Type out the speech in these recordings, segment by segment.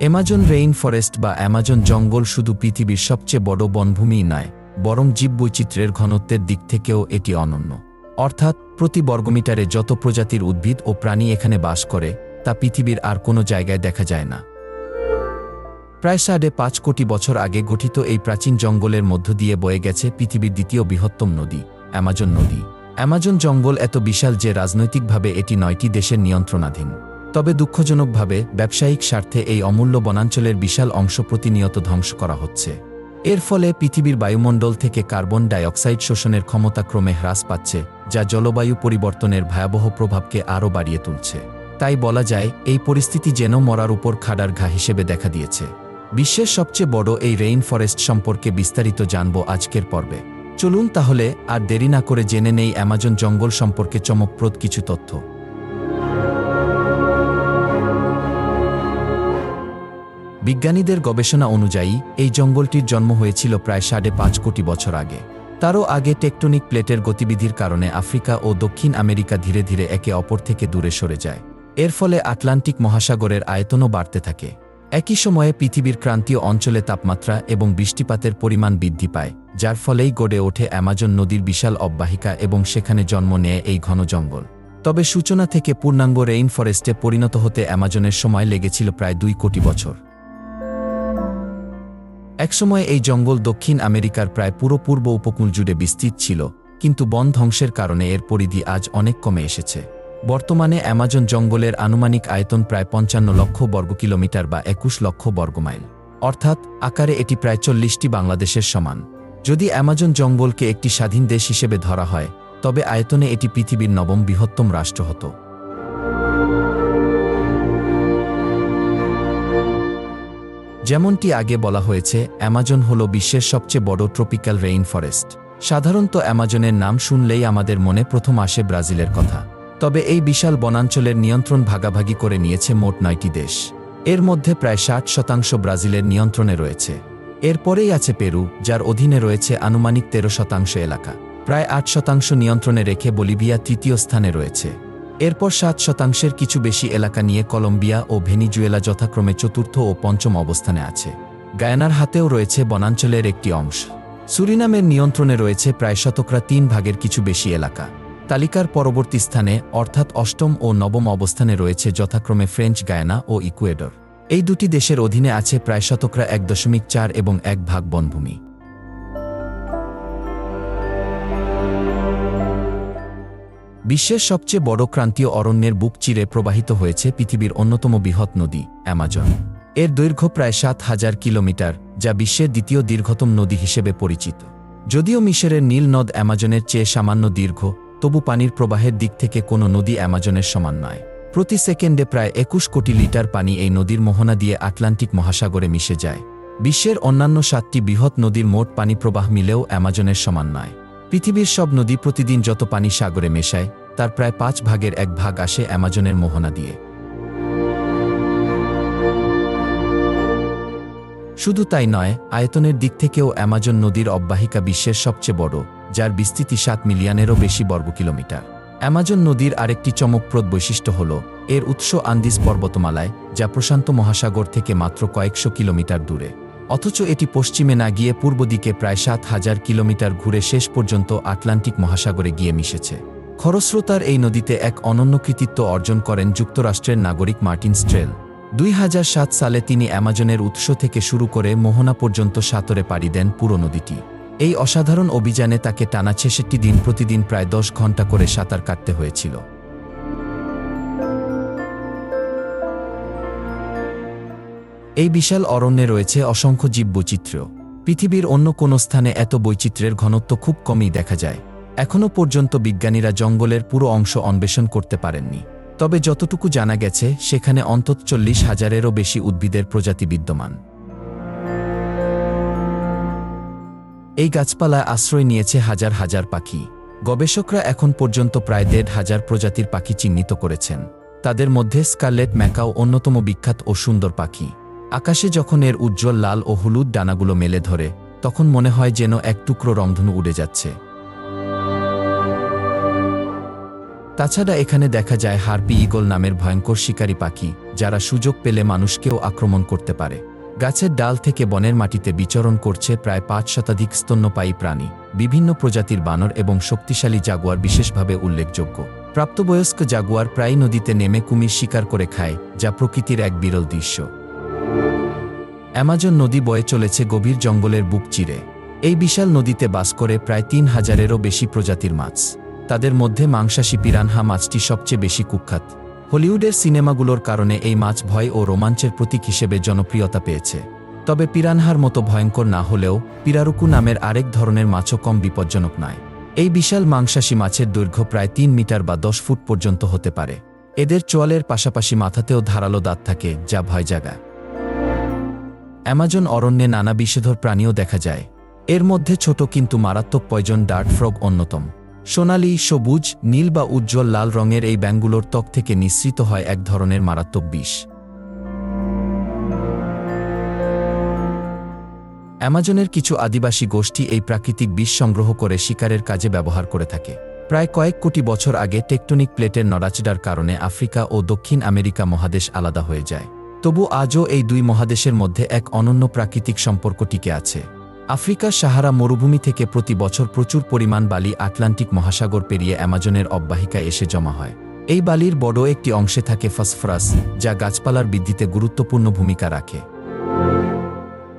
Amazon rain forest বা Amazon জঙ্গল শুধু পৃথিবীর সবচেয়ে বড় বনভূমিই নয়, বরং জীববৈচিত্র্যের ঘনত্বের দিক থেকেও এটি অনন্য। অর্থাৎ, প্রতি বর্গমিটারে যত প্রজাতির উদ্ভিদ ও প্রাণী এখানে বাস করে, তা পৃথিবীর আর কোনো জায়গায় দেখা যায় না। প্রায় সাড়ে পাঁচ কোটি বছর আগে গঠিত এই প্রাচীন জঙ্গলের মধ্য দিয়ে বয়ে গেছে পৃথিবীর দ্বিতীয় বৃহত্তম নদী অ্যামাজন নদী। অ্যামাজন জঙ্গল এত বিশাল যে রাজনৈতিকভাবে এটি নয়টি দেশের নিয়ন্ত্রণাধীন। তবে দুঃখজনকভাবে, ব্যবসায়িক স্বার্থে এই অমূল্য বনাঞ্চলের বিশাল অংশ প্রতিনিয়ত ধ্বংস করা হচ্ছে। এর ফলে পৃথিবীর বায়ুমণ্ডল থেকে কার্বন ডাইঅক্সাইড শোষণের ক্ষমতা ক্রমে হ্রাস পাচ্ছে, যা জলবায়ু পরিবর্তনের ভয়াবহ প্রভাবকে আরও বাড়িয়ে তুলছে। তাই বলা যায়, এই পরিস্থিতি যেন মরার উপর খাড়ার ঘা হিসেবে দেখা দিয়েছে। বিশ্বের সবচেয়ে বড় এই রেইন ফরেস্ট সম্পর্কে বিস্তারিত জানব আজকের পর্বে। চলুন তাহলে, আর দেরি না করে জেনে নেই অ্যামাজন জঙ্গল সম্পর্কে চমকপ্রদ কিছু তথ্য। বিজ্ঞানীদের গবেষণা অনুযায়ী, এই জঙ্গলটির জন্ম হয়েছিল প্রায় সাড়ে পাঁচ কোটি বছর আগে। তারও আগে টেকটনিক প্লেটের গতিবিধির কারণে আফ্রিকা ও দক্ষিণ আমেরিকা ধীরে ধীরে একে অপর থেকে দূরে সরে যায়। এর ফলে আটলান্টিক মহাসাগরের আয়তনও বাড়তে থাকে। একই সময়ে পৃথিবীর ক্রান্তীয় অঞ্চলে তাপমাত্রা এবং বৃষ্টিপাতের পরিমাণ বৃদ্ধি পায়, যার ফলেই গড়ে ওঠে অ্যামাজন নদীর বিশাল অববাহিকা এবং সেখানে জন্ম নেয় এই ঘন জঙ্গল। তবে সূচনা থেকে পূর্ণাঙ্গ রেইন ফরেস্টে পরিণত হতে অ্যামাজনের সময় লেগেছিল প্রায় দুই কোটি বছর। একসময় এই জঙ্গল দক্ষিণ আমেরিকার প্রায় পুরো পূর্ব উপকূল জুড়ে বিস্তৃত ছিল, কিন্তু বন ধ্বংসের কারণে এর পরিধি আজ অনেক কমে এসেছে। বর্তমানে অ্যামাজন জঙ্গলের আনুমানিক আয়তন প্রায় পঞ্চান্ন লক্ষ বর্গ কিলোমিটার বা একুশ লক্ষ বর্গমাইল অর্থাৎ, আকারে এটি প্রায় চল্লিশটি বাংলাদেশের সমান। যদি অ্যামাজন জঙ্গলকে একটি স্বাধীন দেশ হিসেবে ধরা হয়, তবে আয়তনে এটি পৃথিবীর নবম বৃহত্তম রাষ্ট্র হতো। যেমনটি আগে বলা হয়েছে, অ্যামাজন হল বিশ্বের সবচেয়ে বড় ট্রপিক্যাল রেইন ফরেস্ট সাধারণত অ্যামাজনের নাম শুনলেই আমাদের মনে প্রথম আসে ব্রাজিলের কথা। তবে এই বিশাল বনাঞ্চলের নিয়ন্ত্রণ ভাগাভাগি করে নিয়েছে মোট নয়টি দেশ। এর মধ্যে প্রায় ষাট শতাংশ ব্রাজিলের নিয়ন্ত্রণে রয়েছে। এরপরেই আছে পেরু, যার অধীনে রয়েছে আনুমানিক তেরো শতাংশ এলাকা। প্রায় আট শতাংশ নিয়ন্ত্রণে রেখে বলিভিয়া তৃতীয় স্থানে রয়েছে। এরপর সাত শতাংশের কিছু বেশি এলাকা নিয়ে কলম্বিয়া ও ভেনিজুয়েলা যথাক্রমে চতুর্থ ও পঞ্চম অবস্থানে আছে। গায়ানার হাতেও রয়েছে বনাঞ্চলের একটি অংশ। সুরিনামের নিয়ন্ত্রণে রয়েছে প্রায় শতকরা তিন ভাগের কিছু বেশি এলাকা। তালিকার পরবর্তী স্থানে, অর্থাৎ অষ্টম ও নবম অবস্থানে রয়েছে যথাক্রমে ফ্রেঞ্চ গায়ানা ও ইকুয়েডর। এই দুটি দেশের অধীনে আছে প্রায় শতকরা এক দশমিক চার এবং এক ভাগ বনভূমি। বিশ্বের সবচেয়ে বড় ক্রান্তীয় অরণ্যের বুক চিরে প্রবাহিত হয়েছে পৃথিবীর অন্যতম বৃহৎ নদী, অ্যামাজন। এর দৈর্ঘ্য প্রায় সাত হাজার কিলোমিটার, যা বিশ্বের দ্বিতীয় দীর্ঘতম নদী হিসেবে পরিচিত। যদিও মিশরের নীল নদ অ্যামাজনের চেয়ে সামান্য দীর্ঘ, তবু পানির প্রবাহের দিক থেকে কোনো নদী অ্যামাজনের সমান নয়। প্রতি সেকেন্ডে প্রায় একুশ কোটি লিটার পানি এই নদীর মোহনা দিয়ে আটলান্টিক মহাসাগরে মিশে যায়। বিশ্বের অন্যান্য সাতটি বৃহৎ নদীর মোট পানি প্রবাহ মিলেও অ্যামাজনের সমান নয়। পৃথিবীর সব নদী প্রতিদিন যত পানি সাগরে মেশায় তার প্রায় পাঁচ ভাগের এক ভাগ আসে অ্যামাজনের মোহনা দিয়ে। শুধু তাই নয়, আয়তনের দিক থেকেও অ্যামাজন নদীর অববাহিকা বিশ্বের সবচেয়ে বড়, যার বিস্তৃতি সাত মিলিয়নেরও বেশি বর্গ কিলোমিটার। অ্যামাজন নদীর আরেকটি চমকপ্রদ বৈশিষ্ট্য হল, এর উৎস আন্দিস পর্বতমালায়, যা প্রশান্ত মহাসাগর থেকে মাত্র কয়েকশো কিলোমিটার দূরে। অথচ এটি পশ্চিমে না গিয়ে পূর্ব দিকে প্রায় সাত হাজার কিলোমিটার ঘুরে শেষ পর্যন্ত আটলান্টিক মহাসাগরে গিয়ে মিশেছে। খরস্রোতার এই নদীতে এক অনন্য কৃতিত্ব অর্জন করেন যুক্তরাষ্ট্রের নাগরিক মার্টিন স্ট্রেল। দুই হাজার সাত সালে তিনি অ্যামাজনের উৎস থেকে শুরু করে মোহনা পর্যন্ত সাঁতরে পাড়ি দেন পুরো নদীটি। এই অসাধারণ অভিযানে তাকে টানা ছেষট্টি দিন প্রতিদিন প্রায় দশ ঘণ্টা করে সাঁতার কাটতে হয়েছিল। এই বিশাল অরণ্যে রয়েছে অসংখ্য জীববৈচিত্র্য। পৃথিবীর অন্য কোনো স্থানে এত বৈচিত্র্যের ঘনত্ব খুব কমই দেখা যায়। এখনও পর্যন্ত বিজ্ঞানীরা জঙ্গলের পুরো অংশ অন্বেষণ করতে পারেননি। তবে যতটুকু জানা গেছে, সেখানে অন্তত চল্লিশ হাজারেরও বেশি উদ্ভিদের প্রজাতি বিদ্যমান। এই গাছপালায় আশ্রয় নিয়েছে হাজার হাজার পাখি। গবেষকরা এখন পর্যন্ত প্রায় দেড় হাজার প্রজাতির পাখি চিহ্নিত করেছেন। তাদের মধ্যে স্কারলেট ম্যাকাও অন্যতম বিখ্যাত ও সুন্দর পাখি। আকাশে যখন এর উজ্জ্বল লাল ও হলুদ ডানাগুলো মেলে ধরে, তখন মনে হয় যেন এক টুকরো রংধনু উড়ে যাচ্ছে। তাছাড়া এখানে দেখা যায় হারপি ইগল নামের ভয়ঙ্কর শিকারী পাখি, যারা সুযোগ পেলে মানুষকেও আক্রমণ করতে পারে। গাছের ডাল থেকে বনের মাটিতে বিচরণ করছে প্রায় পাঁচ শতাধিক স্তন্যপায়ী প্রাণী, বিভিন্ন প্রজাতির বানর এবং শক্তিশালী জাগুয়ার বিশেষভাবে উল্লেখযোগ্য। প্রাপ্তবয়স্ক জাগুয়ার প্রায় নদীতে নেমে কুমির শিকার করে খায়, যা প্রকৃতির এক বিরল দৃশ্য। অ্যামাজন নদী বয়ে চলেছে গভীর জঙ্গলের বুক চিরে। এই বিশাল নদীতে বাস করে প্রায় তিন হাজারেরও বেশি প্রজাতির মাছ। তাদের মধ্যে মাংসাশী পিরানহা মাছটি সবচেয়ে বেশি কুখ্যাত। হলিউডের সিনেমাগুলোর কারণে এই মাছ ভয় ও রোমাঞ্চের প্রতীক হিসেবে জনপ্রিয়তা পেয়েছে। তবে পিরানহার মতো ভয়ঙ্কর না হলেও পিরারুকু নামের আরেক ধরনের মাছও কম বিপজ্জনক নয়। এই বিশাল মাংসাশী মাছের দৈর্ঘ্য প্রায় তিন মিটার বা দশ ফুট পর্যন্ত হতে পারে। এদের চোয়ালের পাশাপাশি মাথাতেও ধারালো দাঁত থাকে, যা ভয় জাগায়। অ্যামাজন অরণ্যে নানা বিষধর প্রাণীও দেখা যায়। এর মধ্যে ছোট কিন্তু মারাত্মক পয়জন ডার্ট ফ্রগ অন্যতম। সোনালি, সবুজ, নীল বা উজ্জ্বল লাল রঙের এই ব্যাঙগুলোর ত্বক থেকে নিঃসৃত হয় এক ধরনের মারাত্মক বিষ। অ্যামাজনের কিছু আদিবাসী গোষ্ঠী এই প্রাকৃতিক বিষ সংগ্রহ করে শিকারের কাজে ব্যবহার করে থাকে। প্রায় কয়েক কোটি বছর আগে টেকটনিক প্লেটের নড়াচড়ার কারণে আফ্রিকা ও দক্ষিণ আমেরিকা মহাদেশ আলাদা হয়ে যায়। তবু আজও এই দুই মহাদেশের মধ্যে এক অনন্য প্রাকৃতিক সম্পর্ক টিকে আছে। আফ্রিকার সাহারা মরুভূমি থেকে প্রতি বছর প্রচুর পরিমাণ বালি আটলান্টিক মহাসাগর পেরিয়ে অ্যামাজনের অব্বাহিকায় এসে জমা হয়। এই বালির বড় একটি অংশে থাকে ফসফরাস, যা গাছপালার বৃদ্ধিতে গুরুত্বপূর্ণ ভূমিকা রাখে।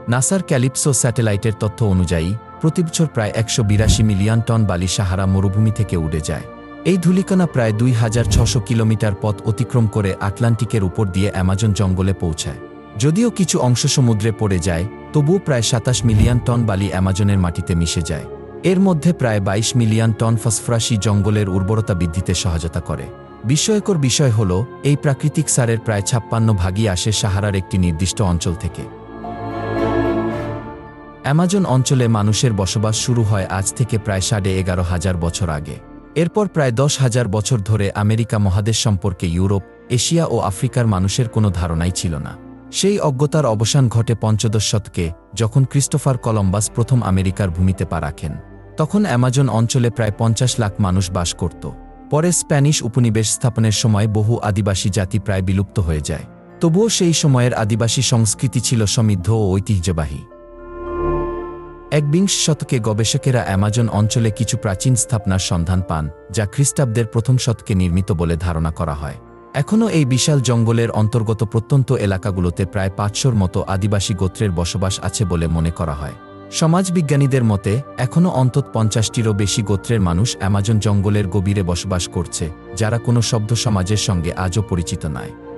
নাসার ক্যালিপসো স্যাটেলাইটের তথ্য অনুযায়ী প্রতিবছর প্রায় একশো বিরাশি মিলিয়ন টন বালি সাহারা মরুভূমি থেকে উড়ে যায়। এই ধূলিকণা প্রায় দুই হাজার ছশো কিলোমিটার পথ অতিক্রম করে আটলান্টিকের উপর দিয়ে অ্যামাজন জঙ্গলে পৌঁছায়। যদিও কিছু অংশ সমুদ্রে পড়ে যায়, তবুও প্রায় সাতাশ মিলিয়ন টন বালি অ্যামাজনের মাটিতে মিশে যায়। এর মধ্যে প্রায় ২২ মিলিয়ন টন ফসফরাসি জঙ্গলের উর্বরতা বৃদ্ধিতে সহায়তা করে। বিস্ময়কর বিষয় হল, এই প্রাকৃতিক সারের প্রায় ছাপ্পান্ন ভাগই আসে সাহারার একটি নির্দিষ্ট অঞ্চল থেকে। অ্যামাজন অঞ্চলে মানুষের বসবাস শুরু হয় আজ থেকে প্রায় সাড়ে এগারো হাজার বছর আগে। এরপর প্রায় দশ হাজার বছর ধরে আমেরিকা মহাদেশ সম্পর্কে ইউরোপ, এশিয়া ও আফ্রিকার মানুষের কোনো ধারণাই ছিল না। সেই অজ্ঞতার অবসান ঘটে পঞ্চদশ শতকে, যখন ক্রিস্টোফার কলম্বাস প্রথম আমেরিকার ভূমিতে পা রাখেন। তখন অ্যামাজন অঞ্চলে প্রায় পঞ্চাশ লাখ মানুষ বাস করত। পরে স্প্যানিশ উপনিবেশ স্থাপনের সময় বহু আদিবাসী জাতি প্রায় বিলুপ্ত হয়ে যায়। তবুও সেই সময়ের আদিবাসী সংস্কৃতি ছিল সমৃদ্ধ ও ঐতিহ্যবাহী। একবিংশ শতকে গবেষকেরা অ্যামাজন অঞ্চলে কিছু প্রাচীন স্থাপনার সন্ধান পান, যা খ্রিস্টাব্দের প্রথম শতকে নির্মিত বলে ধারণা করা হয়। এখনও এই বিশাল জঙ্গলের অন্তর্গত প্রত্যন্ত এলাকাগুলোতে প্রায় পাঁচশোর মতো আদিবাসী গোত্রের বসবাস আছে বলে মনে করা হয়। সমাজবিজ্ঞানীদের মতে, এখনও অন্তত পঞ্চাশটিরও বেশি গোত্রের মানুষ অ্যামাজন জঙ্গলের গভীরে বসবাস করছে, যারা কোনো শব্দ সমাজের সঙ্গে আজও পরিচিত নয়।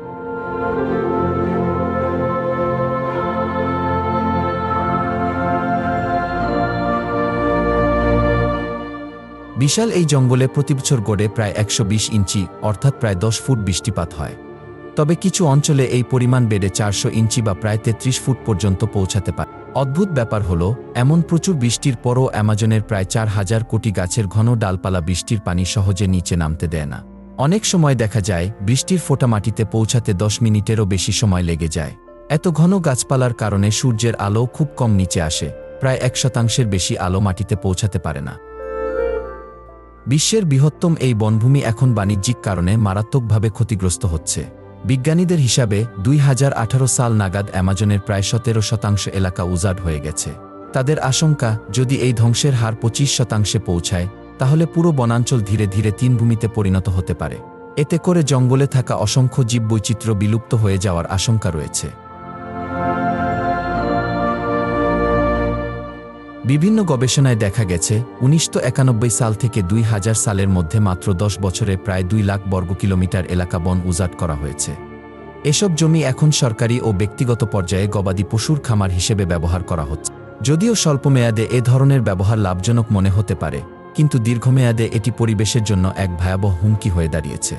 বিশাল এই জঙ্গলে প্রতিবছর গড়ে প্রায় একশো বিশ ইঞ্চি, অর্থাৎ প্রায় দশ ফুট বৃষ্টিপাত হয়। তবে কিছু অঞ্চলে এই পরিমাণ বেড়ে চারশো ইঞ্চি বা প্রায় তেত্রিশ ফুট পর্যন্ত পৌঁছাতে পারে। অদ্ভুত ব্যাপার হল, এমন প্রচুর বৃষ্টির পরও অ্যামাজনের প্রায় চার হাজার কোটি গাছের ঘন ডালপালা বৃষ্টির পানি সহজে নিচে নামতে দেয় না। অনেক সময় দেখা যায়, বৃষ্টির ফোটা মাটিতে পৌঁছাতে দশ মিনিটেরও বেশি সময় লেগে যায়। এত ঘন গাছপালার কারণে সূর্যের আলো খুব কম নিচে আসে, প্রায় এক শতাংশের বেশি আলো মাটিতে পৌঁছাতে পারে না। বিশ্বের বৃহত্তম এই বনভূমি এখন বাণিজ্যিক কারণে মারাত্মকভাবে ক্ষতিগ্রস্ত হচ্ছে। বিজ্ঞানীদের হিসাবে, দুই হাজার আঠারো সাল নাগাদ অ্যামাজনের প্রায় সতেরো শতাংশ এলাকা উজাড় হয়ে গেছে। তাদের আশঙ্কা, যদি এই ধ্বংসের হার পঁচিশ শতাংশে পৌঁছায়, তাহলে পুরো বনাঞ্চল ধীরে ধীরে তিন ভূমিতে পরিণত হতে পারে। এতে করে জঙ্গলে থাকা অসংখ্য জীববৈচিত্র্য বিলুপ্ত হয়ে যাওয়ার আশঙ্কা রয়েছে। বিভিন্ন গবেষণায় দেখা গেছে, উনিশশো একানব্বই সাল থেকে দুই হাজার সালের মধ্যে মাত্র দশ বছরে প্রায় দুই লাখ বর্গ কিলোমিটার এলাকা বন উজাট করা হয়েছে। এসব জমি এখন সরকারি ও ব্যক্তিগত পর্যায়ে গবাদি পশুর খামার হিসেবে ব্যবহার করা হচ্ছে। যদিও স্বল্পমেয়াদে এ ধরনের ব্যবহার লাভজনক মনে হতে পারে, কিন্তু দীর্ঘমেয়াদে এটি পরিবেশের জন্য এক ভয়াবহ হুমকি হয়ে দাঁড়িয়েছে।